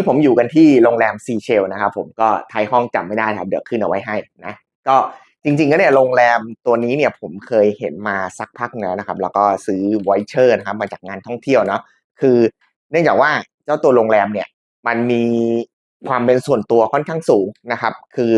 นี้ผมอยู่กันที่โรงแรมซีเชลนะครับผมก็ไทยห้องจำไม่ได้ครับเดี๋ยวขึ้นเอาไว้ให้นะก็จริงๆก็เนี่ยโรงแรมตัวนี้เนี่ยผมเคยเห็นมาสักพักแล้วนะครับ แล้วก็ซื้อไวเชอร์นะครับมาจากงานท่องเที่ยวเนาะคือเนื่องจากว่าเจ้าตัวโรงแรมเนี่ยมันมีความเป็นส่วนตัวค่อนข้างสูงนะครับ คือ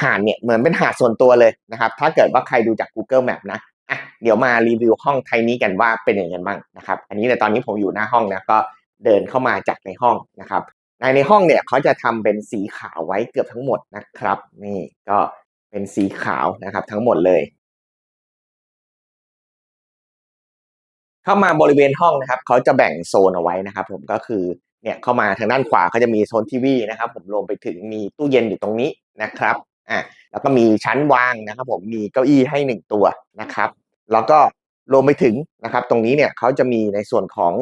หาดเนี่ยเหมือนเป็นหาดส่วนตัวเลยนะครับ ถ้าเกิดว่าใครดูจาก Google Map นะอะเดี๋ยวมารีวิวห้องไทยนี้กันว่าเป็นยังไงบ้างนะครับ อันนี้ในตอนนี้ผมอยู่หน้าห้องนะก็เดินเข้ามาจากในห้องนะครับ ในในห้องเนี่ยเขาจะทำเป็นสีขาวไว้เกือบทั้งหมดนะครับ นี่ก็เป็นสีขาวนะครับทั้งหมดเลย เข้ามาบริเวณห้องนะครับเขาจะแบ่งโซนเอาไว้นะครับ ผมก็คือเนี่ยเข้ามาทางด้านขวาเขาจะมีโซนทีวีนะครับ ผมรวมไปถึงมีตู้เย็นอยู่ตรงนี้นะครับอ่าแล้วก็มีชั้นวางนะครับ ผมมีเก้าอี้ให้หนึ่งตัวนะครับ แล้วก็รวมไปถึงนะครับ ตรงนี้เนี่ยเขาจะมีในส่วนของ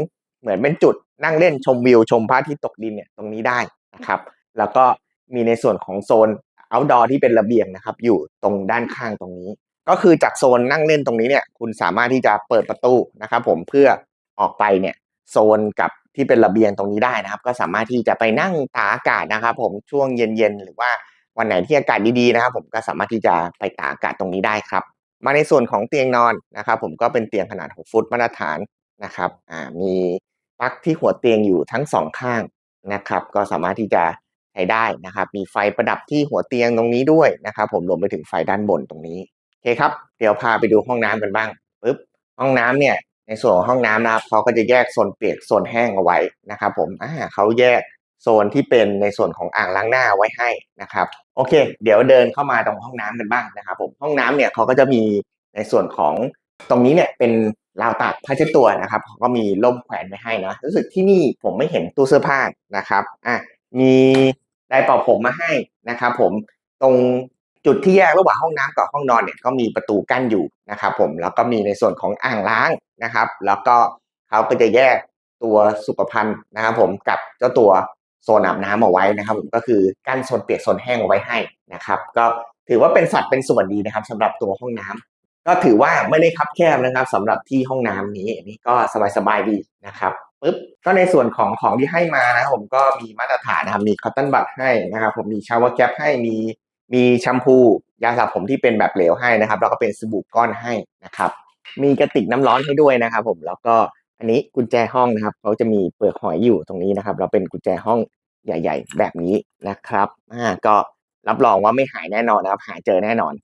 เหมือนเป็นจุด นั่งเล่นชมวิวชมพระอาทิตย์ตกดินเนี่ยตรงนี้ได้นะครับ แล้วก็มีในส่วนของโซน outdoor ที่เป็นระเบียงนะครับ อยู่ตรงด้านข้างตรงนี้ ก็คือจากโซนนั่งเล่นตรงนี้เนี่ย คุณสามารถที่จะเปิดประตูนะครับผมเพื่อออกไปเนี่ยโซนกับที่เป็นระเบียงตรงนี้ได้นะครับ ก็สามารถที่จะไปนั่งตากอากาศนะครับ ผมช่วงเย็นๆหรือว่าวันไหนที่อากาศดีๆนะครับ ผมก็สามารถที่จะไปตากอากาศตรงนี้ได้ครับ มาในส่วนของเตียงนอนนะครับ ผมก็เป็นเตียงขนาด 6 ฟุตมาตรฐานนะครับอ่ามี ปลั๊กที่หัวเตียงอยู่ทั้งสองข้างนะครับ ก็สามารถที่จะใช้ได้นะครับ มีไฟประดับที่หัวเตียงตรงนี้ด้วยนะครับ ผมรวมไปถึงไฟด้านบนตรงนี้โอเคครับ เดี๋ยวพาไปดูห้องน้ำกันบ้างปึ๊บห้องน้ำเนี่ยในส่วนของห้องน้ำนะครับเขาก็จะแยกโซนเปียกโซนแห้งเอาไว้นะครับผมอ่าเขาแยกโซนที่เป็นในส่วนของอ่างล้างหน้าไว้ให้นะครับ โอเค เดี๋ยวเดินเข้ามาตรงห้องน้ำกันบ้างนะครับผมห้องน้ำเนี่ยเขาก็จะมีในส่วนของตรงนี้เนี่ยเป็น ราวตากผ้าเช็ดตัวนะครับเขาก็มีร่มแขวนไว้ให้นะรู้สึกที่นี่ผมไม่เห็นตู้เสื้อผ้านะครับอะมีไดร์เป่าผมมาให้นะครับผมตรงจุดที่แยกระหว่างห้องน้ำกับห้องนอนเนี่ยก็มีประตูกั้นอยู่นะครับผมแล้วก็มีในส่วนของอ่างล้างนะครับ แล้วก็เขาก็จะแยกตัวสุขภัณฑ์นะครับผมกับเจ้าตัวโซนอาบน้ำเอาไว้นะครับผมก็คือกั้นโซนเปียกโซนแห้งเอาไว้ให้นะครับ ก็ถือว่าเป็นสัดเป็นส่วนดีนะครับสำหรับตัวห้องน้ำ ก็ถือว่าไม่ได้คับแคบนะครับสำหรับที่ห้องน้ำนี้นนี้ก็สบายๆดีนะครับปึ๊บก็ในส่วนของของที่ให้มานะผมก็มีมาตรฐานนะครับมีคอตตอนบัตให้นะครับผมมีชาวเวอร์แคปให้มีมีแชมพูยาสระผมที่เป็นแบบเหลวให้นะครับแล้วก็เป็นสบู่ก้อนให้นะครับมีกระติกน้ำร้อนให้ด้วยนะครับผมแล้วก็อันนี้กุญแจห้องนะครับเขาจะมีเปลือกหอยอยู่ตรงนี้นะครับ เราเป็นกุญแจห้องใหญ่ ๆ แบบนี้นะครับอ่าก็รับรองว่าไม่หายแน่นอนนะครับ หาเจอแน่นอน